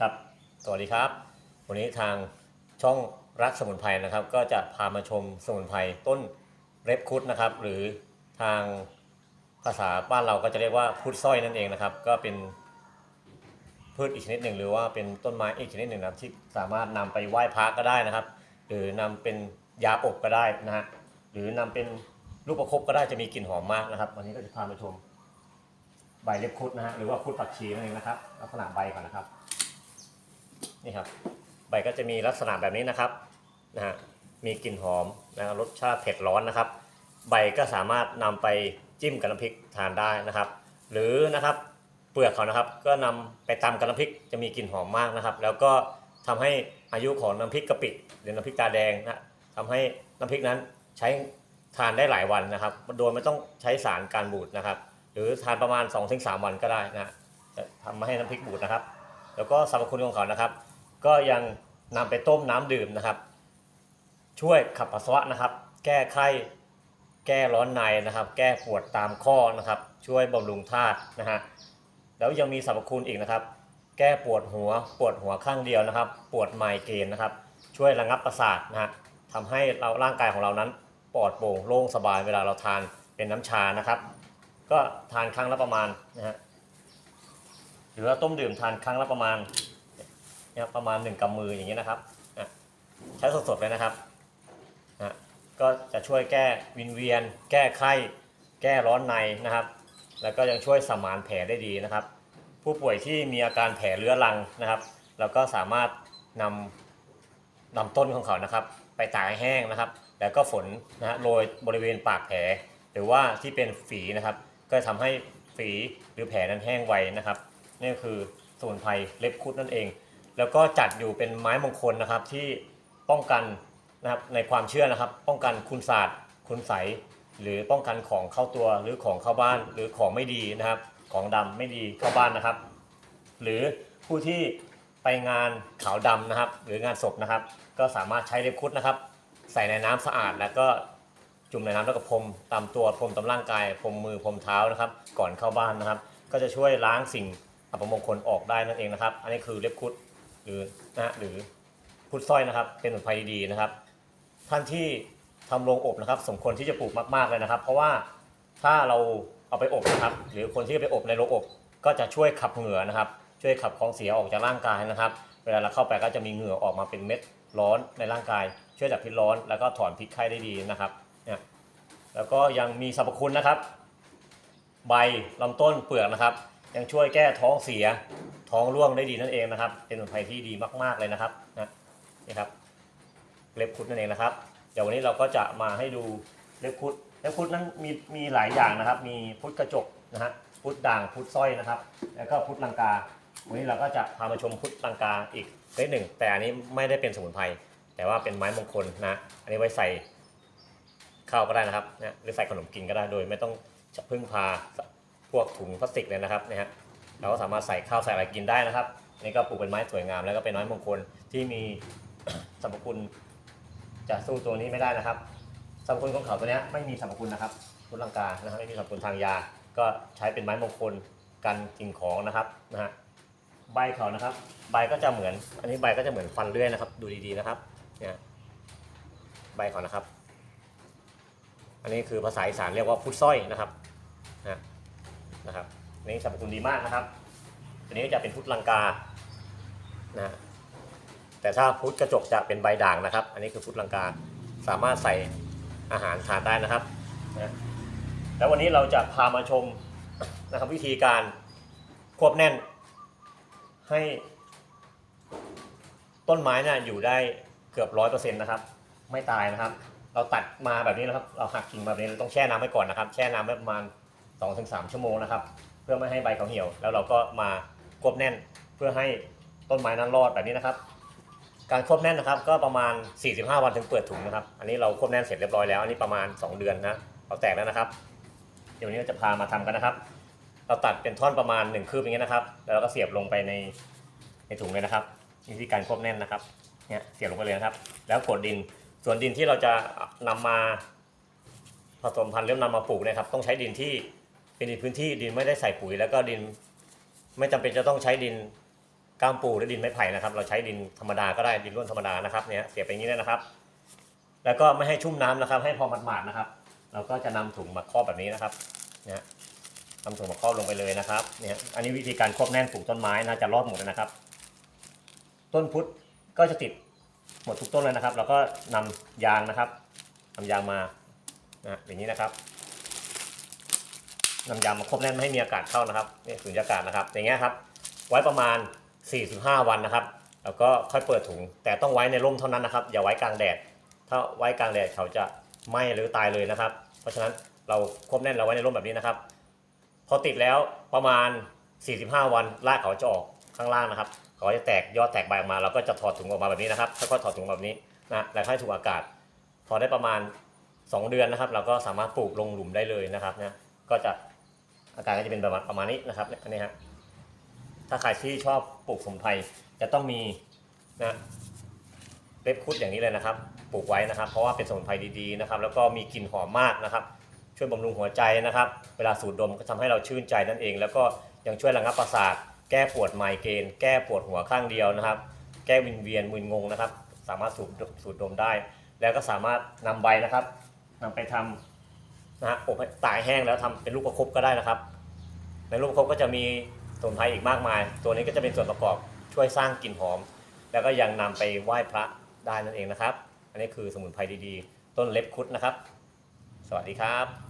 ครับ สวัสดีครับ วันนี้ทางช่องรักสมุนไพรนะครับ ก็จะพามาชมสมุนไพรต้นเร็บคุดนะครับ หรือทางภาษาบ้านเราก็จะเรียกว่าพุทธสร้อยนั่นเองนะครับ ก็เป็นพืชอีกชนิดหนึ่ง หรือว่าเป็นต้นไม้อีกชนิดหนึ่งนะครับที่สามารถนำไปไหว้พระก็ได้นะครับ หรือนำเป็นยาอบก็ได้นะฮะ หรือนำเป็นลูกประคบก็ได้จะมีกลิ่นหอมมากนะครับ วันนี้ก็จะพามาชมใบเล็บคุดนะฮะ หรือว่าคุดผักชีนั่นเองนะครับ ลักษณะใบก่อนนะครับ นี่ครับใบก็จะมีลักษณะแบบนี้นะครับนะฮะมีกลิ่นหอมนะครับรสชาติเผ็ดร้อนนะครับ ใบก็สามารถนำไปจิ้มกับน้ำพริกทานได้นะครับ หรือนะครับเปลือกเขานะครับ ก็นำไปตำกับน้ำพริกจะมีกลิ่นหอมมากนะครับ แล้วก็ทำให้อายุของน้ำพริกกะปิหรือน้ำพริกตาแดงนะทำให้น้ำพริกนั้นใช้ทานได้หลายวันนะครับ โดยไม่ต้องใช้สารการบูดนะครับ หรือทานประมาณ 2-3 วันก็ได้นะฮะจะทำมาให้น้ำพริกบูดนะครับ แล้วก็สรรพคุณของเขานะครับ ก็ยังนำไปต้มน้ำดื่มนะครับ ช่วยขับปัสสาวะนะครับ แก้ไข้ แก้ร้อนในนะครับ แก้ปวดตามข้อนะครับ ช่วยบำรุงธาตุนะฮะแล้วยังมีสรรพคุณอีกนะครับ แก้ปวดหัว ปวดหัวข้างเดียวนะครับ ปวดไมเกรนนะครับ ช่วยระงับประสาทนะฮะทำให้เราร่างกายของเรานั้นปลอดโปร่งโล่งสบายเวลาเราทานเป็นน้ำชานะครับ ก็ทานครั้งละประมาณนะฮะหรือว่าต้มดื่มทานครั้งละประมาณ นี่ยประมาณหนึ่งกำมืออย่างนี้ยนะครับอะใช้สดๆเลยนะครับอะก็จะช่วยแก้วินเวียน แก้ไข้ แก้ร้อนในนะครับ แล้วก็ยังช่วยสมานแผลได้ดีนะครับ ผู้ป่วยที่มีอาการแผลเรื้อรังนะครับเราก็สามารถนำนำต้นของเขานะครับ ไปตากให้แห้งนะครับ แล้วก็ฝนนะฮะโรยบริเวณปากแผล หรือว่าที่เป็นฝีนะครับ ก็จะทำให้ฝีหรือแผลนั้นแห้งไวนะครับนี่คือสมุนไพรเล็บคุดนั่นเอง แล้วก็จัดอยู่เป็นไม้มงคลนะครับที่ป้องกันนะครับในความเชื่อนะครับ ป้องกันคุณศาสตร์ คุณใสหรือป้องกันของเข้าตัวหรือของเข้าบ้านหรือของไม่ดีนะครับ ของดำไม่ดีเข้าบ้านนะครับ หรือผู้ที่ไปงานขาวดำนะครับ หรืองานศพนะครับ ก็สามารถใช้เล็บคุดนะครับ ใส่ในน้ำสะอาดแล้วก็จุ่มในน้ำแล้วก็พรมตามตัวพรมตามร่างกายพรมมือพรมเท้านะครับ ก่อนเข้าบ้านนะครับ ก็จะช่วยล้างสิ่งอัปมงคลออกได้นั่นเองนะครับ อันนี้คือเล็บคุด รือนะหรือพุดสร้อยนะครับ เป็นสมุนไพรดีๆนะครับ ท่านที่ทำโรงอบนะครับ สมควรที่จะปลูกมากๆเลยนะครับ เพราะว่าถ้าเราเอาไปอบนะครับ หรือคนที่ไปอบในโรงอบก็จะช่วยขับเหงื่อนะครับ ช่วยขับของเสียออกจากร่างกายนะครับ เวลาเราเข้าไปก็จะมีเหงื่อออกมาเป็นเม็ดร้อนในร่างกาย ช่วยดับพิษร้อน แล้วก็ถอนพิษไข้ได้ดีนะครับเนี่ยแล้วก็ยังมีสรรพคุณนะครับ ใบลำต้นเปลือกนะครับ ยังช่วยแก้ท้องเสีย ท้องร่วงได้ดีนั่นเองนะครับ เป็นสมุนไพรที่ดีมาก ๆเลยนะครับนะนี่ครับเล็บคุดนั่นเองนะครับ เดี๋ยววันนี้เราก็จะมาให้ดูเล็บคุดเล็บคุดนั้นมีมีหลายอย่างนะครับ มีพุดกระจกนะฮะพุดด่างพุดสร้อยนะครับ แล้วก็พุดลังกา วันนี้เราก็จะพามาชมพุดลังกาอีกเลขหนึ่ง แต่อันนี้ไม่ได้เป็นสมุนไพรแต่ว่าเป็นไม้มงคลนะ อันนี้ไว้ใส่ข้าวก็ได้นะครับนะหรือใส่ขนมกินก็ได้โดย ไม่ต้องพึ่งพาพวกถุงพลาสติกเลยนะครับนะฮะ เราก็สามารถใส่ข้าวใส่อะไรกินได้นะครับ นี่ก็ปลูกเป็นไม้สวยงามแล้วก็เป็นไม้มงคลที่มีสรรพคุณจะสู้ตัวนี้ไม่ได้นะครับสรรพคุณของเขาตัวนี้ไม่มีสรรพคุณนะครับพุทธลังกานะครับไม่มีสรรพคุณทางยา ก็ใช้เป็นไม้มงคลกันสิ่งของนะครับนะฮะใบเขานะครับ ใบก็จะเหมือน อันนี้ใบก็จะเหมือนฟันเลื่อยนะครับ ดูดีๆนะครับเนี่ยใบเขานะครับ อันนี้คือภาษาอีสานเรียกว่าพุทธสร้อยนะครับนะนะครับ อันนี้สรรพคุณดีมากนะครับตัวนี้จะเป็นพุทธลังกา นะ แต่ถ้าพุทธกระจกจะเป็นใบด่างนะครับ อันนี้คือพุทธลังกา สามารถใส่อาหารทานได้นะครับนะแล้ววันนี้เราจะพามาชมนะครับวิธีการควบแน่น ให้ต้นไม้น่ะอยู่ได้เกือบร้อยเปอร์เซ็นต์นะครับ ไม่ตายนะครับ เราตัดมาแบบนี้นะครับ เราหักกิ่งแบบนี้เราต้องแช่น้ำไว้ก่อนนะครับ แช่น้ำไว้ประมาณ2-3ชั่วโมงนะครับ พื่อไม่ให้ใบเขาเหี่ยว แล้วเราก็มาควบแน่นเพื่อให้ต้นไม้นั้นรอดแบบนี้นะครับ การควบแน่นนะครับ ก็ประมาณ 45 วันถึงเปิดถุงนะครับ อันนี้เราควบแน่นเสร็จเรียบร้อยแล้ว อันนี้ประมาณ 2 เดือนนะเราแตกแล้วนะครับ เดี๋ยววนนี้เราจะพามาทำกันนะครับ เราตัดเป็นท่อนประมาณ 1 คืบอย่างเงี้ยนะครับ แล้วเราก็เสียบลงไปในในถุงเลยนะครับนี่วิธีการควบแน่นนะครับ เนี่ยเสียบลงไปเลยนะครับ แล้วกดดิน ส่วนดินที่เราจะนำมาผสมพันธุ์หรือนำมาปลูกนะครับ ต้องใช้ดินที่ เป็นดินพื้นที่ดินไม่ได้ใส่ปุ๋ย แล้วก็ดินไม่จำเป็นจะต้องใช้ดินก้ามปูหรือดินไม้ไผ่นะครับ เราใช้ดินธรรมดาก็ได้ดินร่วนธรรมดานะครับเนี่ยเสียบไปอย่างนี้เลยนะครับ แล้วก็ไม่ให้ชุ่มน้ำนะครับ ให้พอหมาดๆนะครับ เราก็จะนำถุงมาครอบแบบนี้นะครับเนี่ยนำถุงมาครอบลงไปเลยนะครับเนี่ยอันนี้วิธีการครอบแน่นปลูกต้นไม้น่าจะรอดหมดเลยนะครับ ต้นพุทธก็จะติดหมดทุกต้นเลยนะครับแล้วก็นำยางนะครับนำยางมานะอย่างนี้นะครับ นำยามาครบแน่นไม่ให้มีอากาศเข้านะครับนี่สุญญากาศนะครับ อย่างเงี้ยครับ ไว้ประมาณ 4-5 วันนะครับ แล้วก็ค่อยเปิดถุง แต่ต้องไว้ในร่มเท่านั้นนะครับ อย่าไว้กลางแดด ถ้าไว้กลางแดดเขาจะไหม้หรือตายเลยนะครับ เพราะฉะนั้นเราครบแน่นเราไว้ในร่มแบบนี้นะครับ พอติดแล้วประมาณ 45 วันรากเขาจะออกข้างล่างนะครับเขาจะแตกยอดแตกใบออกมาเราก็จะถอดถุงออกมาแบบนี้นะครับค่อยๆถอดถุงแบบนี้นะแล้วให้ถูกอากาศ พอได้ประมาณ 2 เดือนนะครับ เราก็สามารถปลูกลงหลุมได้เลยนะครับเนี่ยก็จะ อาการก็จะเป็นประมาณประมาณนี้นะครับอันนี้ครับถ้าใครที่ชอบปลูกสมุนไพรจะต้องมีนะเล็บคุดอย่างนี้เลยนะครับ ปลูกไว้นะครับ เพราะว่าเป็นสมุนไพรดีๆนะครับ แล้วก็มีกลิ่นหอมมากนะครับ ช่วยบำรุงหัวใจนะครับ เวลาสูดดมก็ทำให้เราชื่นใจนั่นเอง แล้วก็ยังช่วยระงับประสาทแก้ปวดไมเกรนแก้ปวดหัวข้างเดียวนะครับ แก้วินเวียนมึนงงนะครับ สามารถสูดสูดดมได้ แล้วก็สามารถนำใบนะครับนำไปทำ นะฮะอบตายแห้งแล้วทำเป็นลูกประคบก็ได้นะครับ ในลูกประคบก็จะมีสมุนไพรอีกมากมาย ตัวนี้ก็จะเป็นส่วนประกอบช่วยสร้างกลิ่นหอม แล้วก็ยังนำไปไหว้พระได้นั่นเองนะครับ อันนี้คือสมุนไพรดีๆ ต้นเล็บคุดนะครับ สวัสดีครับ